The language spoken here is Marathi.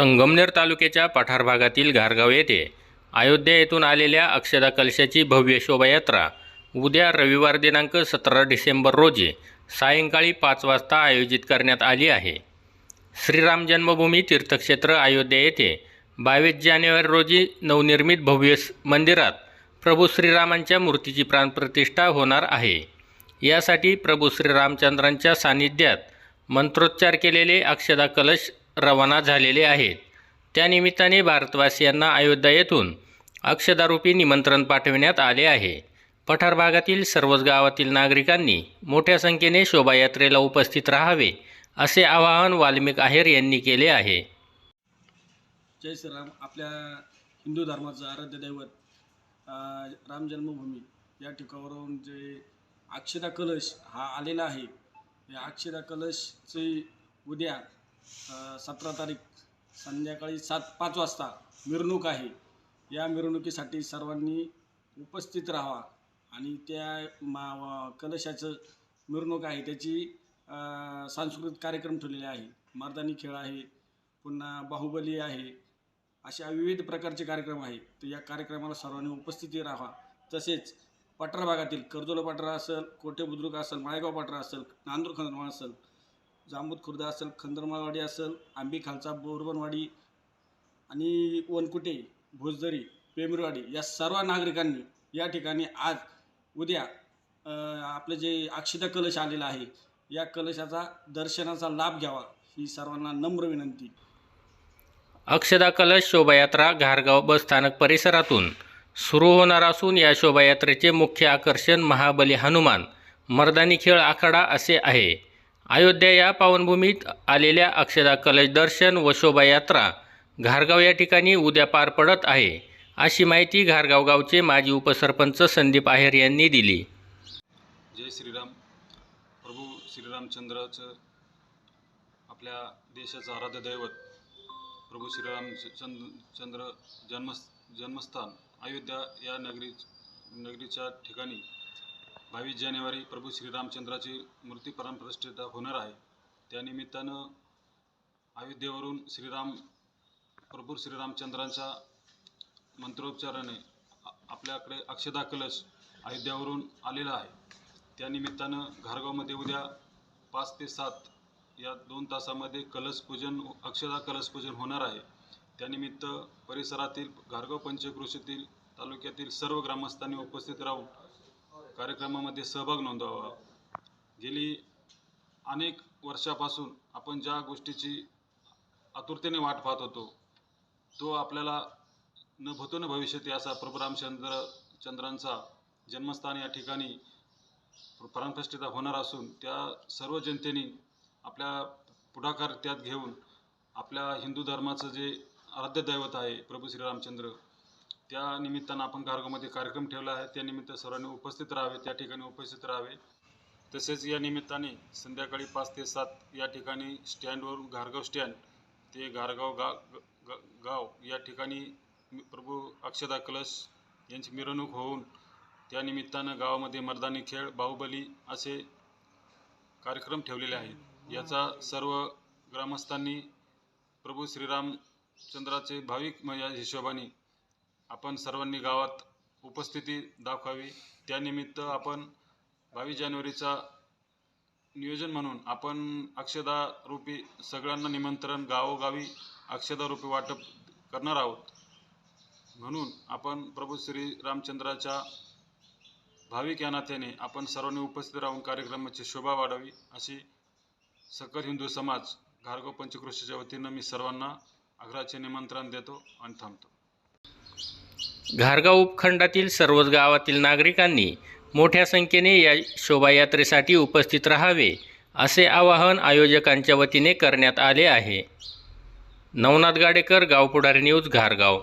संगमनेर तालुक्याच्या पठार भागातील घारगाव येथे अयोध्या येथून आलेल्या अक्षदा कलशाची भव्य शोभायात्रा उद्या रविवार दिनांक सतरा डिसेंबर रोजी सायंकाळी पाच वाजता आयोजित करण्यात आली आहे. श्रीराम जन्मभूमी तीर्थक्षेत्र अयोध्या येथे बावीस जानेवारी रोजी नवनिर्मित भव्य मंदिरात प्रभू श्रीरामांच्या मूर्तीची प्राणप्रतिष्ठा होणार आहे. यासाठी प्रभू श्रीरामचंद्रांच्या सानिध्यात मंत्रोच्चार केलेले अक्षदा कलश रवाना झालेले आहेत. त्यानिमित्ताने भारतवासियांना अयोध्या येथून अक्षदारूपी निमंत्रण पाठविण्यात आले आहे. पठार भागातील सर्वच गावातील नागरिकांनी मोठ्या संख्येने शोभायात्रेला उपस्थित राहावे असे आवाहन वाल्मिक आहेर यांनी केले आहे. जय श्रीराम. आपल्या हिंदू धर्माचं आराध्य दैवत राम जन्मभूमी या ठिकाणावरून जे अक्षदा कलश हा आलेला आहे. या अक्षदा कलशचे उद्या सतरा तारीख संध्याकाळी सात पाच वाजता मिरवणूक आहे. या मिरवणुकीसाठी सर्वांनी उपस्थित राहावा आणि त्या मा कलशाचं मिरवणूक आहे त्याची सांस्कृतिक कार्यक्रम ठेवलेले आहे. मर्दानी खेळ आहे पुन्हा बाहुबली आहे अशा विविध प्रकारचे कार्यक्रम आहेत. तर या कार्यक्रमाला सर्वांनी उपस्थिती राहा तसेच पठार भागातील कर्जोला पठार असेल कोठे बुद्रुक असेल माळेगाव पठार असेल नांदूर खंदमा असेल जांबूत खुर्द असेल खंदरमाळवाडी असेल आंबी खालचा बोरबनवाडी आणि वनकुटे भोजदरी पेमरवाडी या सर्व नागरिकांनी या ठिकाणी आज उद्या आपलं जे अक्षता कलश आलेला आहे या कलशाचा दर्शनाचा लाभ घ्यावा ही सर्वांना नम्र विनंती. अक्षदा कलश शोभायात्रा घारगाव बस स्थानक परिसरातून सुरू होणार असून या शोभायात्रेचे मुख्य आकर्षण महाबली हनुमान मर्दानी खेळ आखाडा असे आहे. अयोध्या या पावनभूमीत आलेल्या अक्षदा कलश दर्शन व शोभायात्रा घारगाव या ठिकाणी उद्या पार पडत आहे अशी माहिती घारगाव गावचे माजी उपसरपंच संदीप आहेर यांनी दिली. जय श्रीराम. प्रभू श्रीरामचंद्राचं आपल्या देशाचं आराध्य दैवत प्रभू श्रीराम चंद्र जन्म जन्मस्थान अयोध्या या नगरी नगरीच्या ठिकाणी बावीस जानेवारी प्रभू श्रीरामचंद्राची मूर्ती परमप्रतिष्ठित होणार आहे. त्यानिमित्तानं अयोध्येवरून श्रीराम प्रभू श्रीरामचंद्रांच्या मंत्रोच्चाराने आपल्याकडे अक्षदा कलश अयोध्यावरून आलेला आहे. त्यानिमित्तानं घारगावमध्ये उद्या पाच ते सात या दोन तासामध्ये कलश पूजन हो, अक्षदा कलश पूजन होणार आहे. त्यानिमित्त परिसरातील घारगाव पंचक्रोशीतील तालुक्यातील सर्व ग्रामस्थांनी उपस्थित राहून कार्यक्रमामध्ये सहभाग नोंदवावा. गेली अनेक वर्षापासून आपण ज्या गोष्टीची आतुरतेने वाट पाहत होतो तो आपल्याला न भूतो न भविष्यती असा प्रभू रामचंद्र चंद्रांचा जन्मस्थान या ठिकाणी प्राणप्रतिष्ठा होणार असून त्या सर्व जनतेने आपल्या पुढाकार त्यात घेऊन आपल्या हिंदू धर्माचं जे आराध्य दैवत आहे प्रभू श्रीरामचंद्र त्या निमित्तानं आपण गारगावमध्ये कार्यक्रम ठेवला आहे. त्यानिमित्त सर्वांनी उपस्थित राहावे त्या ठिकाणी उपस्थित राहावे. तसेच या निमित्ताने संध्याकाळी पाच ते सात या ठिकाणी स्टँडवरून घारगाव स्टँड ते घारगाव गा ग- ग- गाव या ठिकाणी प्रभू अक्षदा कलश यांची मिरवणूक होऊन त्यानिमित्तानं गावामध्ये मर्दानी खेळ बाहुबली असे कार्यक्रम ठेवलेले आहेत. याचा सर्व ग्रामस्थांनी प्रभू श्रीरामचंद्राचे भाविक म- या हिशोबाने आपण सर्वांनी गावात उपस्थिती दाखवावी. त्यानिमित्त आपण बावीस जानेवारीचा नियोजन म्हणून आपण अक्षदारूपी सगळ्यांना निमंत्रण गावोगावी अक्षदारूपी वाटप करणार आहोत. म्हणून आपण प्रभू श्री रामचंद्राच्या भाविक या नात्याने आपण सर्वांनी उपस्थित राहून कार्यक्रमाची शोभा वाढावी अशी सकल हिंदू समाज घारगाव पंचक्रोशीच्या वतीनं मी सर्वांना आग्रहाचे निमंत्रण देतो आणि थांबतो. घारगाव उपखंडातील सर्वच गावातील नागरिकांनी मोठ्या संख्येने या शोभायात्रेसाठी उपस्थित राहावे असे आवाहन आयोजकांच्या वतीने करण्यात आले आहे. नवनाथ गाडेकर गावपुढारी न्यूज घारगाव.